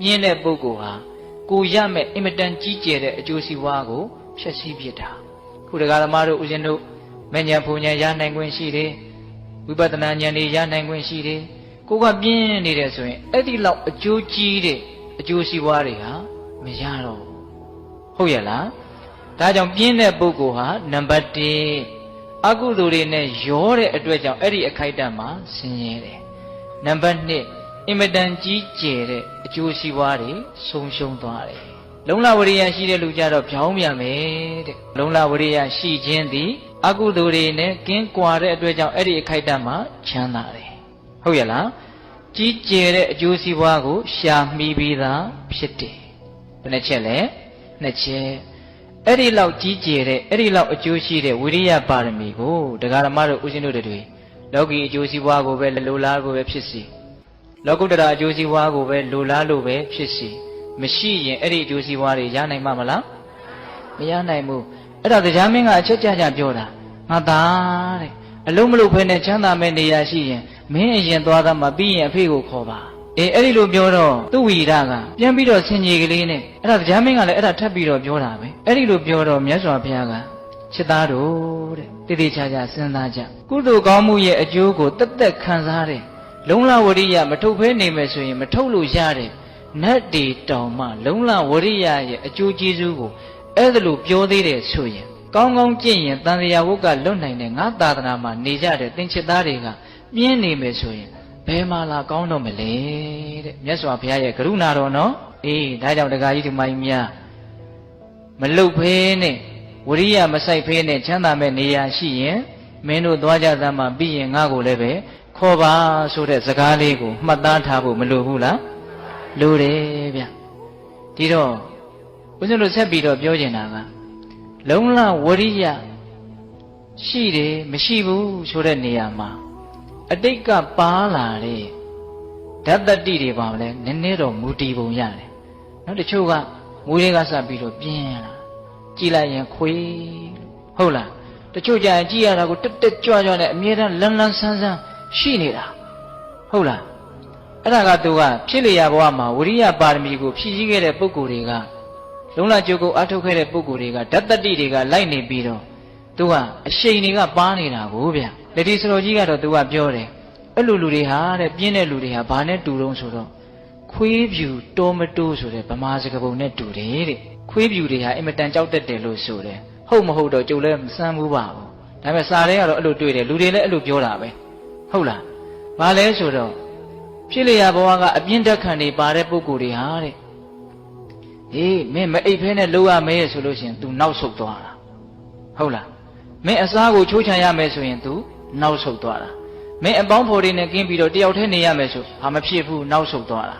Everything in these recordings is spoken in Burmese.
မြင်းတဲ့ပုဂ္ဂိုလ်ဟာကိုရမဲ့အင်မတန်ကြီးကျယ်တဲ့အကျိုးစီးပွားကိုဖျက်ဆီးပစ်တာခုဒကာဓမ္မတို့ဦးဇင်းတို့မဉ္ဇဉ်ဖူဉ္ဇဉ်ရနိုင်ခွင့်ရှိတယ်ဝိပဿနာဉာဏ်တွေရနိုင်ခွင့်ရှိတယ်ကိုကပြင်းနေတယ်ဆိုရင်အဲ့ဒီလောက်အကျိုးကြီးတဲ့အကျိုးစီးပွားတွေဟာမရတော့ဘူးဟုတ်ရဲ့လားဒါကြောင့်ပြင်းတဲ့ပုဂ္ဂိုလ်ဟာနံပါတ်1အကုသိုလ်တွေနဲ့ရောတဲ့အတွက်ကြောင့်အဲ့ဒီအခိုက်အတန့်မှာဆင်းရဲတယ်နံပါတ်2 အင်မတန်ကြီးကျယ်တဲ့အကျိုးစီးပွားတွေဆုံးရှုံးသွားတယ်လုံလဝရိယရှိတဲ့လူကြတော့ဖြောင်းပြန်မယ်တဲ့လုံလဝရိယရှိခြင်းသည်အကုသိုလ်တွေနဲ့ကင်းကွာတဲ့အတွက်ကြောင့်အဲ့ဒီအခိုက်အတန့်မှာချမ်းသာတယ်ဟုတ်ရဲ့လားကြီးကျယ်တဲ့အကျိုးစီးပွားကိုရှာမှီပြီးသားဖြစ်တယ်ဘယ်နှချက်လဲနှစ်ချက်အဲ့ဒီလောက်ကြီးကျယ်တဲ့အဲ့ဒီလောက်အကျိုးရှိတဲ့ဝိရိယပါရမီကိုတရားဓမ္မတို့ဦးဇင်းတို့တွေလောကီအကျိုးစီးပွားကိုပဲလိုလားကိုပဲဖြစ်စီ လောကုတ္တရာအကျိုးစီးပွားကိုပဲလိုလားလို့ပဲဖြစ်စီမရှိရင်အဲ့ဒီအကျိုးစီးပွားတွေရနိုင်မှာမလားမရနိုင်ဘူးအဲ့ဒါတရားမင်းကအချက်ကြကြပြောတာငါသားတဲ့အလုံးမလုံးဖဲနဲ့ချမ်းသာမဲ့နေရာရှိရင်မင်းအရင်သွားသားမှပြီးရင်အဖေကိုခေါ်ပါအေးအဲ့ဒီလိုပြောတော့သူ့ဝီရကပြန်ပြီးတော့ဆင်ကြီးကလေးနဲ့အဲ့ဒါတရားမင်းကလည်းအဲ့ဒါထပ်ပြီးတော့ပြောတာပဲအဲ့ဒီလိုပြောတော့မြတ်စွာဘုရားကချစ်သားတို့တဲ့တည်တည်ချာချာစဉ်းစားကြကုသိုလ်ကောင်းမှုရဲ့အကျိုးကိုတက်တက်ခံစားတဲ့ လုံလဝရိယမထုတ်ဖဲနေမယ်ဆိုရင် မထုတ်လို့ရတယ်နတ်တီတောင်မှလုံလဝရိယရဲ့အကျိုးကျေးဇူးကိုအဲ့ဒါလိုပြောသေးတယ်ဆိုရင်ကောင်းကောင်းကြင့်ရင်တန်တရားဝုတ်ကလွတ်နိုင်တဲ့ငါသာသနာမှာနေကြတဲ့သင်္ချစ်သားတွေကပြင်းနေမယ်ဆိုရင်ဘယ်မှာလာကောင်းတော့မလဲတဲ့မြတ်စွာဘုရားရဲ့ကရုဏာတော်နော်အေးဒါကြောင့်တရားကြီးဒီမိုင်းများမလုတ်ဖေးနဲ့ဝရိယမဆိုင်ဖေးနဲ့ချမ်းသာမဲ့နေရာရှိရင်မင်းတို့သွားကြသမ်းမှာပြီးရင်ငါ့ကိုလည်းပဲ ခေါ်ပါဆိုတဲ့စကားလေးကိုမှတ်သားထားဖို့မလိုဘူးလားလိုတယ်ဗျဒီတော့ဘုရားတို့ဆက်ပြီးတော့ပြောကျင်တာကလုံလဝရိယရှိတယ်မရှိဘူးဆိုတဲ့နေရာမှာအတိတ်ကပါလာတဲ့ဓာတ်တတိတွေပါလဲနည်းနည်းတော့မူတည်ပုံရတယ်နော်တချို့ကမူတွေကစပြီးတော့ပြင်းလာကြည်လိုက်ရင်ခွေးဟုတ်လားတချို့ကြရင်ကြည်ရတာကိုတက်တက်ကြွကြွနဲ့အမြဲတမ်းလန်းလန်းဆန်းဆန်း ရှိနေတာဟုတ်လားအဲ့ဒါကသူကဖြစ်လျာဘဝမှာဝရိယပါရမီကိုဖြည့်ဆည်းခဲ့တဲ့ပုဂ္ဂိုလ်တွေကလုံလကြုတ်ကိုအထုတ်ခဲ့တဲ့ပုဂ္ဂိုလ်တွေကဓာတ်တတိတွေကလိုက်နေပြီးတော့သူကအရှိန်တွေကပါနေတာကိုဗျလက်ဒီစတော်ကြီးကတော့သူကပြောတယ်အဲ့လိုလူတွေဟာတဲ့ပြင်းတဲ့လူတွေဟာဘာနဲ့တူတုံးဆိုတော့ခွေးဖြူတောမတိုးဆိုတဲ့ဗမာစကားပုံနဲ့တူတယ်တဲ့ခွေးဖြူတွေဟာအင်မတန်ကြောက်တတ်တယ်လို့ဆိုတယ်ဟုတ်မဟုတ်တော့ကြုံလဲမစမ်းဘူးပါဘူးဒါပေမဲ့စာထဲကတော့အဲ့လိုတွေ့တယ်လူတွေလည်းအဲ့လိုပြောတာပဲ ဟုတ်လားဘာလဲဆိုတော့ဖြစ်လျာဘဝကအပြင်းတက်ခံနေပါတဲ့ပုံကိုယ်တွေဟာတဲ့ဟေးမင်းမအိပ်ဖဲနဲ့လှုပ်ရမယ်ဆိုလို့ရှိရင် तू နောက်ဆုတ်သွားတာဟုတ်လားမင်းအစားကိုချိုးချံရမယ်ဆိုရင် तू နောက်ဆုတ်သွားတာမင်းအပေါင်းဖော်တွေနဲ့ကင်းပြီးတော့တယောက်တည်းနေရမယ်ဆိုဟာမဖြစ်ဘူးနောက်ဆုတ်သွားတာ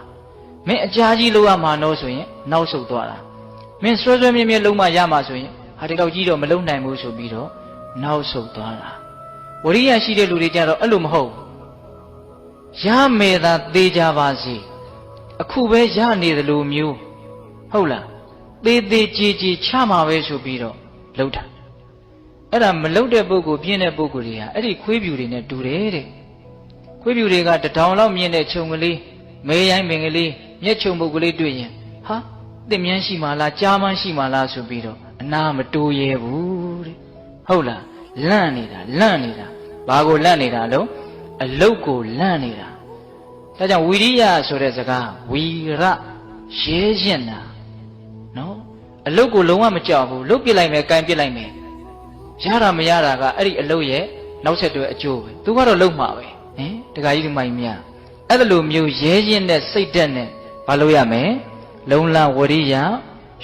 မင်းအကြာကြီးလှုပ်ရမှာတော့ဆိုရင် နောက်ဆုတ်သွားတာမင်းဆွဲဆွဲမြဲမြဲလုံးမရမှာဆိုရင်ဟာဒီတော့ကြီးတော့မလုံနိုင်ဘူးဆိုပြီးတော့နောက်ဆုတ်သွားတာ ဝရိယရှိတဲ့လူတွေကြတော့အဲ့လိုမဟုတ်ရမယ်သာသေးကြပါစေအခုပဲရနေသလိုမျိုးဟုတ်လားသေးသေးကြည်ကြည်ချမှာပဲဆိုပြီးတော့လှုပ်တာအဲ့ဒါမလှုပ်တဲ့ပုဂ္ဂိုလ်ပြင်းတဲ့ပုဂ္ဂိုလ်တွေဟာအဲ့ဒီခွေးပြူတွေနဲ့တူတယ်တဲ့ခွေးပြူတွေကတထောင်လောက်မြင့်တဲ့ခြုံကလေးမဲရိုင်းပင်ကလေးမျက်ခြုံပုတ်ကလေးတွေ့ရင်ဟာတင်မြန်းရှိမှလားကြားမှန်းရှိမှလားဆိုပြီးတော့အနာမတိုးရဲဘူးတဲ့ဟုတ်လား လန့်နေတာလန့်နေတာဘာကိုလန့်နေတာလို့အလုတ်ကိုလန့်နေတာဒါကြောင့်ဝီရိယဆိုတဲ့စကားဝီရရဲရင်တာနော်အလုတ်ကိုလုံးဝမကြောက်ဘူးလုတ်ပြစ်လိုက်မယ်ကန်ပြစ်လိုက်မယ်ရတာမရတာကအဲ့ဒီအလုတ်ရဲ့နောက်ဆက်တွဲအကျိုးပဲသူကတော့လုံမှာပဲဟင်တခါကြီးဒီမိုင်မြအဲ့ဒါလိုမျိုးရဲရင်တဲ့စိတ်တက်နဲ့မလုပ်ရမယ်လုံလဝရိယ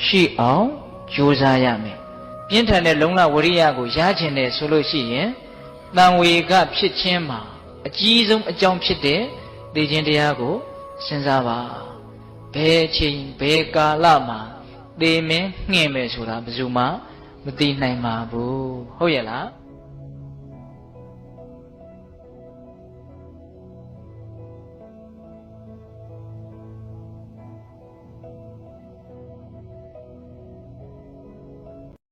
ရှိအောင်ကြိုးစားရမယ် ပြင်းထန်တဲ့လုံလဝရိယကိုရချင်တယ်ဆိုလို့ရှိရင်တန်ဝေကဖြစ်ခြင်းမှာအကြီးဆုံးအကြောင်းဖြစ်တဲ့သိခြင်းတရားကိုစဉ်းစားပါဘယ်ချိန်ဘယ်ကာလမှာသိမင်းငှင်မယ်ဆိုတာဘယ်သူမှမသိနိုင်ပါဘူးဟုတ်ရဲ့လား